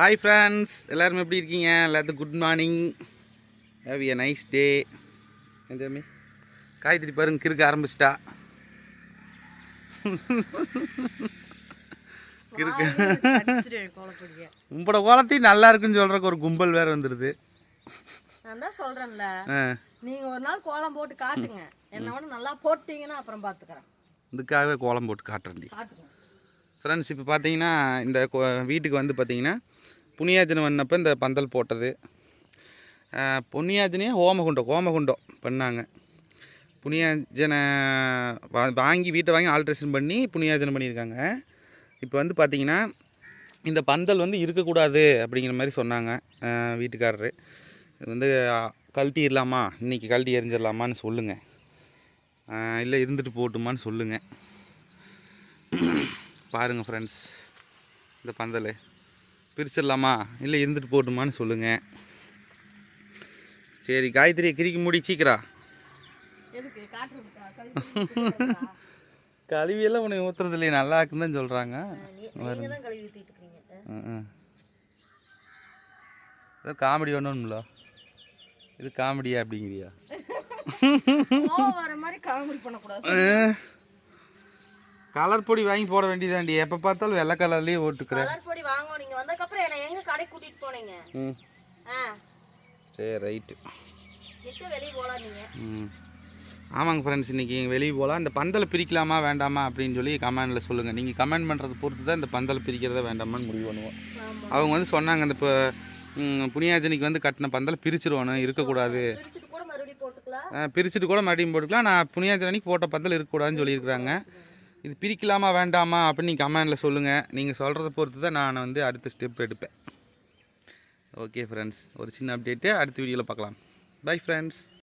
Hi friends எல்லாரும் எப்படி இருக்கீங்க? எல்லாத்துக்கும் good morning have a nice day எந்தமே காய்கறி பாருங்க கிறுக்க ஆரம்பிச்சிட்டா. கிறுக்கு. உங்களோட கோலத்தையும் நல்லா இருக்குன்னு சொல்கிறக்கு ஒரு கும்பல் வேறு வந்துடுது நான் தான் சொல்றேன்ல. ஆ. நீங்க ஒரு நாள் கோலம் போட்டு காட்டுங்க. என்னோட நல்லா போட்டீங்கன்னா அப்புறம் பாத்துக்கிறேன். இதுக்காகவே கோலம் போட்டு காட்டுங்க. ஃப்ரெண்ட்ஸ் இப்போ பார்த்தீங்கன்னா இந்த வீட்டுக்கு வந்து பார்த்தீங்கன்னா புனியாஜனம் பண்ணப்போ இந்த பந்தல் போட்டது. ஆஹ் ஹோமகுண்டம் ஹோமகுண்டம் பண்ணாங்க. புனியாஜனை வா- வாங்கி வீட்டை வாங்கி ஆல்ட்ரேஷன் பண்ணி புனியாஜனம் பண்ணியிருக்காங்க. இப்போ வந்து பார்த்தீங்கன்னா இந்த பந்தல் வந்து இருக்கக்கூடாது அப்படிங்கிற மாதிரி சொன்னாங்க வீட்டுக்காரர் வீட்டுக்காரரு. இது வந்து கழட்டி கழட்டிடலாமா இன்றைக்கி கழட்டி எறிஞ்சிடலாமான்னு சொல்லுங்கள் இல்லை இருந்துட்டு போகட்டுமான்னு சொல்லுங்கள் பாருங்கள் ஃப்ரெண்ட்ஸ் இந்த பந்தல். பிரிச்சிடலாமா? இல்லை இருந்துட்டு போட்டுமான்னு சொல்லுங்கள் சரி காயத்ரி கிரிக்கி மூடி கழுவி கழுவியெல்லாம் உன்னை ஊற்றுறது இல்லையே நல்லா இருக்குன்னு தான் சொல்கிறாங்க ஏதோ காமெடி ஒன்றும்ல இது காமெடியா அப்படிங்கிறியா? கோவம் வர மாதிரி காமெடி பண்ணக்கூடாது. கலர் பொடி வாங்கி போட வேண்டியதாண்டி. எப்போ பார்த்தாலும் வெள்ளை கலர்லேயே ஓட்டுக்கிறேன் நீங்க வந்ததுக்கப்புறம் என்ன எங்க கடைக்கு கூட்டிட்டு போனீங்க? ம். ஆ. சரி ரைட்டு. நிக்க வெளியே போலாம் நீங்க? ம். ஆமாங்க ஃப்ரெண்ட்ஸ் இன்றைக்கி வெளியே போகலாம். இந்த பந்தலை பிரிக்கலாமா வேண்டாமா அப்படின்னு சொல்லி கமெண்டில் சொல்லுங்கள் நீங்கள் கமெண்ட் பண்ணுறத பொறுத்து தான் இந்த பந்தலை பிரிக்கிறதா வேண்டாமான்னு முடிவு பண்ணுவோம். அவங்க வந்து சொன்னாங்க இந்த இப்போ புனியாஜனிக்கு வந்து கட்டின பந்தலை பிரிச்சிருவானு இருக்கக்கூடாது. பிரிச்சுட்டு கூட மறுபடியும் போட்டுக்கலாம். நான் புனியாஜனிக்கு போட்ட பந்தல் இருக்கக்கூடாதுன்னு சொல்லியிருக்கிறாங்க. இது பிரிக்கலாமா வேண்டாமா அப்படின்னு நீங்கள் கமெண்டில் சொல்லுங்கள் நீங்கள் சொல்கிறத பொறுத்து தான் நான் வந்து அடுத்த ஸ்டெப் எடுப்பேன். ஓகே ஃப்ரெண்ட்ஸ் ஒரு சின்ன அப்டேட்டு அடுத்த வீடியோவில் பார்க்கலாம். Bye friends